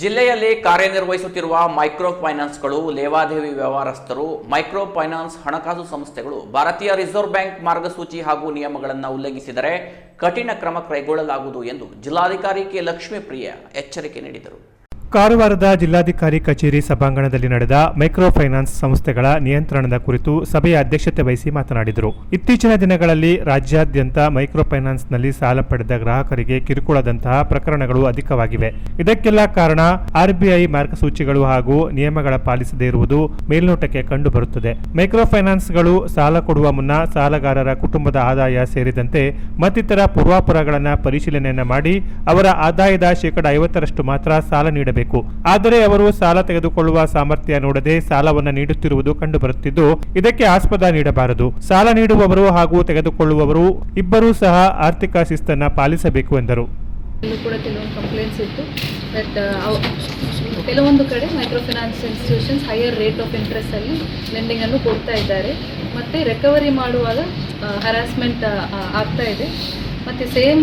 ಜಿಲ್ಲೆಯಲ್ಲಿ ಕಾರ್ಯನಿರ್ವಹಿಸುತ್ತಿರುವ ಮೈಕ್ರೋ ಫೈನಾನ್ಸ್ಗಳು ಲೇವಾದೇವಿ ವ್ಯವಹಾರಸ್ಥರು ಮೈಕ್ರೋ ಫೈನಾನ್ಸ್ ಹಣಕಾಸು ಸಂಸ್ಥೆಗಳು, ಭಾರತೀಯ ರಿಸರ್ವ್ ಬ್ಯಾಂಕ್ ಮಾರ್ಗಸೂಚಿ ಹಾಗೂ ನಿಯಮಗಳನ್ನು ಉಲ್ಲಂಘಿಸಿದರೆ ಕಠಿಣ ಕ್ರಮ ಕೈಗೊಳ್ಳಲಾಗುವುದು ಎಂದು ಜಿಲ್ಲಾಧಿಕಾರಿ ಕೆ ಲಕ್ಷ್ಮೀಪ್ರಿಯ ಎಚ್ಚರಿಕೆ ನೀಡಿದರು. ಕಾರವಾರದ ಜಿಲ್ಲಾಧಿಕಾರಿ ಕಚೇರಿ ಸಭಾಂಗಣದಲ್ಲಿ ನಡೆದ ಮೈಕ್ರೋ ಫೈನಾನ್ಸ್ ಸಂಸ್ಥೆಗಳ ನಿಯಂತ್ರಣದ ಕುರಿತು ಸಭೆಯ ಅಧ್ಯಕ್ಷತೆ ವಹಿಸಿ ಮಾತನಾಡಿದರು. ಇತ್ತೀಚಿನ ದಿನಗಳಲ್ಲಿ ರಾಜ್ಯಾದ್ಯಂತ ಮೈಕ್ರೋ ಫೈನಾನ್ಸ್ನಲ್ಲಿ ಸಾಲ ಪಡೆದ ಗ್ರಾಹಕರಿಗೆ ಕಿರುಕುಳದಂತಹ ಪ್ರಕರಣಗಳು ಅಧಿಕವಾಗಿವೆ. ಇದಕ್ಕೆಲ್ಲ ಕಾರಣ ಆರ್ಬಿಐ ಮಾರ್ಗಸೂಚಿಗಳು ಹಾಗೂ ನಿಯಮಗಳ ಪಾಲಿಸದೇ ಇರುವುದು ಮೇಲ್ನೋಟಕ್ಕೆ ಕಂಡುಬರುತ್ತದೆ. ಮೈಕ್ರೋ ಫೈನಾನ್ಸ್ಗಳು ಸಾಲ ಕೊಡುವ ಮುನ್ನ ಸಾಲಗಾರರ ಕುಟುಂಬದ ಆದಾಯ ಸೇರಿದಂತೆ ಮತ್ತಿತರ ಪೂರ್ವಾಪುರಗಳನ್ನು ಪರಿಶೀಲನೆಯನ್ನು ಮಾಡಿ ಅವರ ಆದಾಯದ ಶೇಕಡ ಐವತ್ತರಷ್ಟು ಮಾತ್ರ ಸಾಲ ನೀಡಬೇಕು. ಆದರೆ ಅವರು ಸಾಲ ತೆಗೆದುಕೊಳ್ಳುವ ಸಾಮರ್ಥ್ಯ ನೋಡದೆ ಸಾಲವನ್ನು ನೀಡುತ್ತಿರುವುದು ಕಂಡುಬರುತ್ತಿದ್ದು, ಇದಕ್ಕೆ ಆಸ್ಪದ ನೀಡಬಾರದು. ಸಾಲ ನೀಡುವವರು ಹಾಗೂ ತೆಗೆದುಕೊಳ್ಳುವವರು ಇಬ್ಬರೂ ಸಹ ಆರ್ಥಿಕ ಶಿಸ್ತನ್ನು ಪಾಲಿಸಬೇಕು ಎಂದರು. ಕೂಡ ಕೆಲವೊಂದು ಕಂಪ್ಲೇಂಟ್ಸ್ ಇತ್ತು. ದಟ್ ಕೆಲವೊಂದು ಕಡೆ micro finance institutions higher rate of interest ಅಲ್ಲಿ ಲೆಂಡಿಂಗ್ ಅನ್ನು ಕೊಡ್ತಾ ಇದ್ದಾರೆ. ಮತ್ತೆ ರಿಕವರಿ ಮಾಡುವಾಗ ಹರಾಸ್ಮೆಂಟ್ ಆಗ್ತಾ ಇದೆ. ಮತ್ತು ಸೇಮ್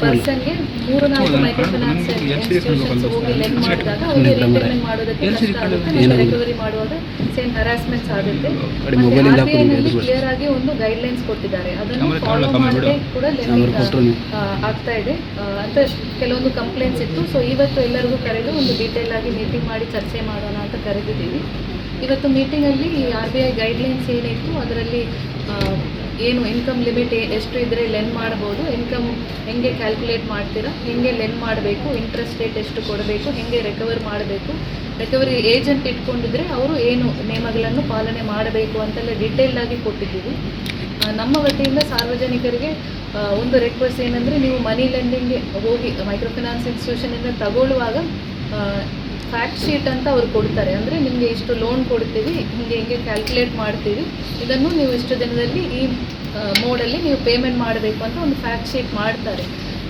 ಪರ್ಸನ್ಗೆ ಮೂರು ನಾಲ್ಕು ಮೈಕ್ರೋ ಫೈನಾನ್ಸ್ ಇನ್ಸ್ಟಿಟ್ಯೂಷನ್ಸ್ ಹೋಗಿ ಲೆಂಡ್ ಮಾಡಿದಾಗ ಅವ್ರಿಗೆ ರೀಪೇಮೆಂಟ್ ಮಾಡೋದಕ್ಕೆ ಕಷ್ಟ ಆಗುತ್ತೆ. ಮತ್ತು ರಿಕವರಿ ಮಾಡುವಾಗ ಸೇಮ್ ಹರಾಸ್ಮೆಂಟ್ಸ್ ಆಗುತ್ತೆ. ಕ್ಲಿಯರ್ ಆಗಿ ಒಂದು ಗೈಡ್ಲೈನ್ಸ್ ಕೊಟ್ಟಿದ್ದಾರೆ. ಅದನ್ನು ಫಾಲೋ ಮಾಡದೆ ಕೂಡ ಲೆಂಡಿಂಗ್ ಆಗ್ತಾ ಇದೆ. ಅಂತ ಕೆಲವೊಂದು ಕಂಪ್ಲೇಂಟ್ಸ್ ಇತ್ತು. ಸೊ ಇವತ್ತು ಎಲ್ಲರಿಗೂ ಕರೆದು ಒಂದು ಡೀಟೇಲ್ ಆಗಿ ಮೀಟಿಂಗ್ ಮಾಡಿ ಚರ್ಚೆ ಮಾಡೋಣ ಅಂತ ಕರೆದಿದ್ದೀವಿ. ಇವತ್ತು ಮೀಟಿಂಗಲ್ಲಿ ಆರ್ ಬಿ ಐ ಗೈಡ್ಲೈನ್ಸ್ ಏನಿತ್ತು, ಅದರಲ್ಲಿ ಏನು ಇನ್ಕಮ್ ಲಿಮಿಟ್ ಎಷ್ಟು ಇದ್ದರೆ ಲೆನ್ ಮಾಡ್ಬೋದು ಇನ್ಕಮ್ ಹೆಂಗೆ ಕ್ಯಾಲ್ಕುಲೇಟ್ ಮಾಡ್ತೀರಾ, ಹೆಂಗೆ ಲೆನ್ ಮಾಡಬೇಕು ಇಂಟ್ರೆಸ್ಟ್ ರೇಟ್ ಎಷ್ಟು ಕೊಡಬೇಕು, ಹೆಂಗೆ ರಿಕವರ್ ಮಾಡಬೇಕು ರಿಕವರಿ ಏಜೆಂಟ್ ಇಟ್ಕೊಂಡಿದ್ರೆ ಅವರು ಏನು ನಿಯಮಗಳನ್ನು ಪಾಲನೆ ಮಾಡಬೇಕು ಅಂತೆಲ್ಲ ಆಗಿ ಕೊಟ್ಟಿದ್ದೀವಿ. ನಮ್ಮ ವತಿಯಿಂದ ಸಾರ್ವಜನಿಕರಿಗೆ ಒಂದು ರಿಕ್ವೆಸ್ಟ್ ಏನಂದರೆ ನೀವು ಮನಿ ಲೆಂಡಿಂಗ್ಗೆ ಹೋಗಿ ಮೈಕ್ರೋ ಫಿನಾನ್ಸ್ ಇನ್ಸ್ಟಿಟ್ಯೂಷನಿಂದ ತಗೊಳ್ಳುವಾಗ ಫ್ಯಾಕ್ಟ್ ಶೀಟ್ ಅಂತ ಅವ್ರು ಕೊಡ್ತಾರೆ. ಅಂದರೆ ನಿಮಗೆ ಇಷ್ಟು ಲೋನ್ ಕೊಡ್ತೀವಿ, ಹಿಂಗೆ ಹಿಂಗೆ ಕ್ಯಾಲ್ಕುಲೇಟ್ ಮಾಡ್ತೀವಿ. ಇದನ್ನು ನೀವು ಇಷ್ಟು ದಿನದಲ್ಲಿ ಈ ಮೋಡಲ್ಲಿ ನೀವು ಪೇಮೆಂಟ್ ಮಾಡಬೇಕು ಅಂತ ಒಂದು ಫ್ಯಾಕ್ಟ್ ಶೀಟ್ ಮಾಡ್ತಾರೆ.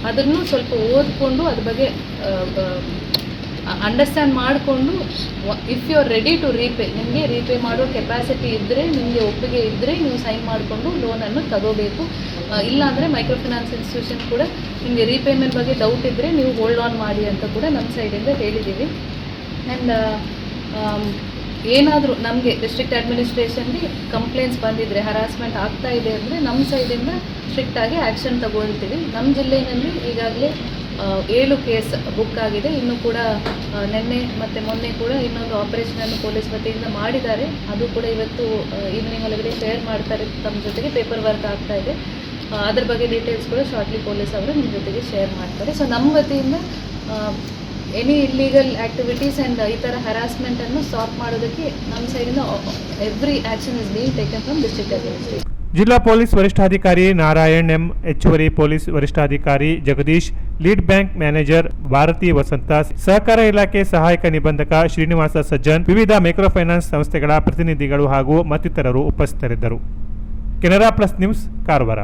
ಅದನ್ನು ಸ್ವಲ್ಪ ಓದ್ಕೊಂಡು ಅದ್ರ ಬಗ್ಗೆ ಅಂಡರ್ಸ್ಟ್ಯಾಂಡ್ ಮಾಡಿಕೊಂಡು if you are ready to repay ನಿಮಗೆ ರೀಪೇ ಮಾಡೋ ಕೆಪಾಸಿಟಿ ಇದ್ದರೆ ನಿಮಗೆ ಒಪ್ಪಿಗೆ ಇದ್ದರೆ ನೀವು ಸೈನ್ ಮಾಡಿಕೊಂಡು ಲೋನನ್ನು ತಗೋಬೇಕು. ಇಲ್ಲಾಂದರೆ ಮೈಕ್ರೋ ಫಿನಾನ್ಸ್ ಇನ್ಸ್ಟಿಟ್ಯೂಷನ್ ಕೂಡ ನಿಮಗೆ ರೀಪೇಮೆಂಟ್ ಬಗ್ಗೆ ಡೌಟ್ ಇದ್ದರೆ ನೀವು ಹೋಲ್ಡ್ ಆನ್ ಮಾಡಿ ಅಂತ ಕೂಡ ನಮ್ಮ ಸೈಡಿಂದ ಹೇಳಿದ್ದೀವಿ. ಆ್ಯಂಡ್ ಏನಾದರೂ ನಮಗೆ ಡಿಸ್ಟ್ರಿಕ್ಟ್ ಅಡ್ಮಿನಿಸ್ಟ್ರೇಷನ್ಗೆ ಕಂಪ್ಲೇಂಟ್ಸ್ ಬಂದಿದ್ದರೆ ಹರಾಸ್ಮೆಂಟ್ ಆಗ್ತಾ ಇದೆ ಅಂದರೆ ನಮ್ಮ ಸೈಡಿಂದ ಸ್ಟ್ರಿಕ್ಟಾಗಿ ಆ್ಯಕ್ಷನ್ ತಗೊಳ್ತೀವಿ. ನಮ್ಮ ಜಿಲ್ಲೆಯಲ್ಲಿ ಈಗಾಗಲೇ ಆ, ಏಳು ಕೇಸ್ ಬುಕ್ ಆಗಿದೆ. ಇನ್ನು ಕೂಡ ಆ, ನಿನ್ನೆ ಮತ್ತು ಮೊನ್ನೆ ಕೂಡ ಇನ್ನೊಂದು ಆಪರೇಷನನ್ನು ಪೊಲೀಸ್ ವತಿಯಿಂದ ಮಾಡಿದ್ದಾರೆ. ಅದು ಕೂಡ ಇವತ್ತು ಈವ್ನಿಂಗ್ ಒಳಗಡೆ ಶೇರ್ ಮಾಡ್ತಾರೆ ತಮ್ಮ ಜೊತೆಗೆ. ಪೇಪರ್ ವರ್ಕ್ ಆಗ್ತಾ ಇದೆ. ಅದ್ರ ಬಗ್ಗೆ ಡೀಟೇಲ್ಸ್ ಕೂಡ ಶಾರ್ಟ್ಲಿ ಪೊಲೀಸ್ ಅವರು ನಿಮ್ಮ ಜೊತೆಗೆ ಶೇರ್ ಮಾಡ್ತಾರೆ. ಸೊ ನಮ್ಮ ವತಿಯಿಂದ ಎನಿ ಇಲ್ಲೀಗಲ್ ಆಕ್ಟಿವಿಟೀಸ್ ಆ್ಯಂಡ್ ಈ ಥರ ಹರಾಸ್ಮೆಂಟನ್ನು ಸ್ಟಾಪ್ ಮಾಡೋದಕ್ಕೆ ನಮ್ಮ ಸೈಡಿಂದ every action is being taken from district administration ಜಿಲ್ಲಾ ಪೊಲೀಸ್ ವರಿಷ್ಠಾಧಿಕಾರಿ ನಾರಾಯಣ್ ಎಂ ಹೆಚ್ಚುವರಿ ಪೊಲೀಸ್ ವರಿಷ್ಠಾಧಿಕಾರಿ Jagadish, lead bank manager Bharati Vasanta, ಸಹಕಾರ ಇಲಾಖೆ ಸಹಾಯಕ ನಿಬಂಧಕ ಶ್ರೀನಿವಾಸ ಸಜ್ಜನ್, ವಿವಿಧ ಮೈಕ್ರೋ ಫೈನಾನ್ಸ್ ಸಂಸ್ಥೆಗಳ ಪ್ರತಿನಿಧಿಗಳು ಹಾಗೂ ಮತ್ತಿತರರು ಉಪಸ್ಥಿತರಿದ್ದರು. Canara plus news, Karwar.